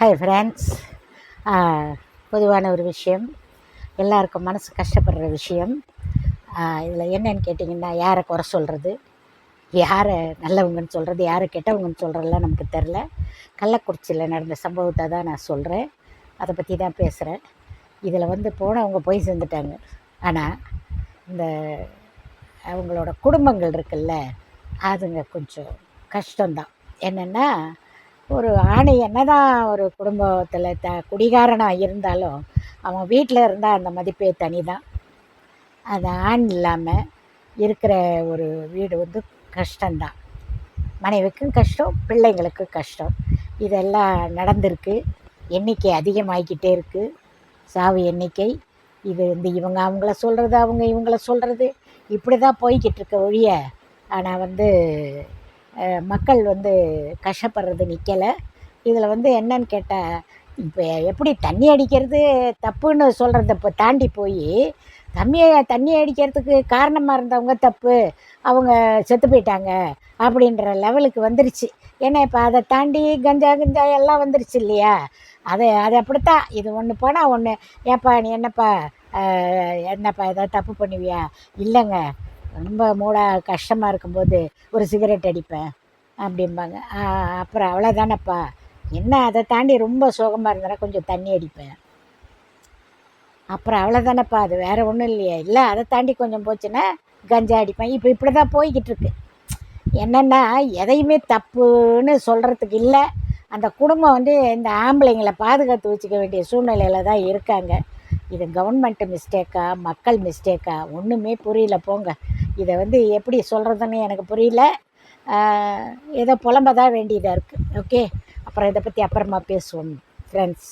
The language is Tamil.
ஹாய் ஃப்ரெண்ட்ஸ் பொதுவான ஒரு விஷயம். எல்லாருக்கும் மனசு கஷ்டப்படுற விஷயம். இதில் என்னன்னு கேட்டிங்கன்னா யாரை குறை சொல்கிறது யாரை நல்லவங்கன்னு சொல்கிறது யாரை கெட்டவங்கன்னு சொல்கிறதெல்லாம் நமக்கு தெரில கள்ளக்குறிச்சியில் நடந்த சம்பவத்தை தான் நான் சொல்கிறேன் அதை பற்றி தான் பேசுகிறேன் இதில் வந்து போனவங்க போய் சேர்ந்துட்டாங்க. ஆனால் இந்த அவங்களோட குடும்பங்கள் இருக்குல்ல அதுங்க கொஞ்சம் கஷ்டம்தான். என்னென்னா ஒரு ஆணை என்னதான் ஒரு குடும்பத்தில் த குடிகாரனாக இருந்தாலும் அவன் வீட்டில் இருந்தால் அந்த மதிப்பே தனி தான் அது ஆண் இல்லாமல் இருக்கிற ஒரு வீடு வந்து கஷ்டம்தான். மனைவிக்கும் கஷ்டம் பிள்ளைங்களுக்கும் கஷ்டம். இதெல்லாம் நடந்திருக்கு. எண்ணிக்கை அதிகமாகிக்கிட்டே இருக்குது சாவு எண்ணிக்கை. இது வந்து இவங்க அவங்கள சொல்கிறது அவங்க இவங்கள சொல்கிறது இப்படி தான் போய்கிட்டு இருக்க ஒழிய ஆனால் வந்து மக்கள் வந்து கஷ்டப்படுறது நிற்கலை இதில் வந்து என்னன்னு கேட்டால் இப்போ எப்படி தண்ணி அடிக்கிறது தப்புன்னு சொல்கிறத இப்போ தாண்டி போய் தண்ணியை தண்ணி அடிக்கிறதுக்கு காரணமாக இருந்தவங்க தப்பு அவங்க செத்து போயிட்டாங்க அப்படின்ற லெவலுக்கு வந்துருச்சு. ஏன்னா இப்போ அதை தாண்டி கஞ்சா கஞ்சா எல்லாம் வந்துருச்சு இல்லையா? அதை அது அப்படித்தான். இது ஒன்று போனால் ஒன்று ஏப்பா நீ என்னப்பா என்னப்பா ஏதாவது தப்பு பண்ணுவியா? இல்லைங்க ரொம்ப மூடாக கஷ்டமாக இருக்கும்போது ஒரு சிகரெட் அடிப்பேன் அப்படிம்பாங்க. அப்புறம் அவ்வளோதானப்பா என்ன அதை தாண்டி ரொம்ப சோகமாக இருந்தனா கொஞ்சம் தண்ணி அடிப்பேன். அப்புறம் அவ்வளோதானப்பா அது வேறு ஒன்றும் இல்லையே. இல்லை அதை தாண்டி கொஞ்சம் போச்சுன்னா கஞ்சா அடிப்பேன். இப்போ இப்படி தான் போய்கிட்டு இருக்கு. என்னென்னா எதையுமே தப்புன்னு சொல்கிறதுக்கு இல்லை. அந்த குடும்பம் வந்து இந்த ஆம்பளைங்களை பாதுகாத்து வச்சுக்க வேண்டிய சூழ்நிலையில் தான் இருக்காங்க. இது கவர்மெண்ட்டு மிஸ்டேக்கா மக்கள் மிஸ்டேக்கா ஒன்றுமே புரியல போங்க. இதை வந்து எப்படி சொல்கிறதுன்னு எனக்கு புரியல. ஏதோ புலம்ப தான் வேண்டியதாக இருக்குது ஓகே அப்புறம் இதை பற்றி அப்புறமா பேசுவோம் ஃப்ரெண்ட்ஸ்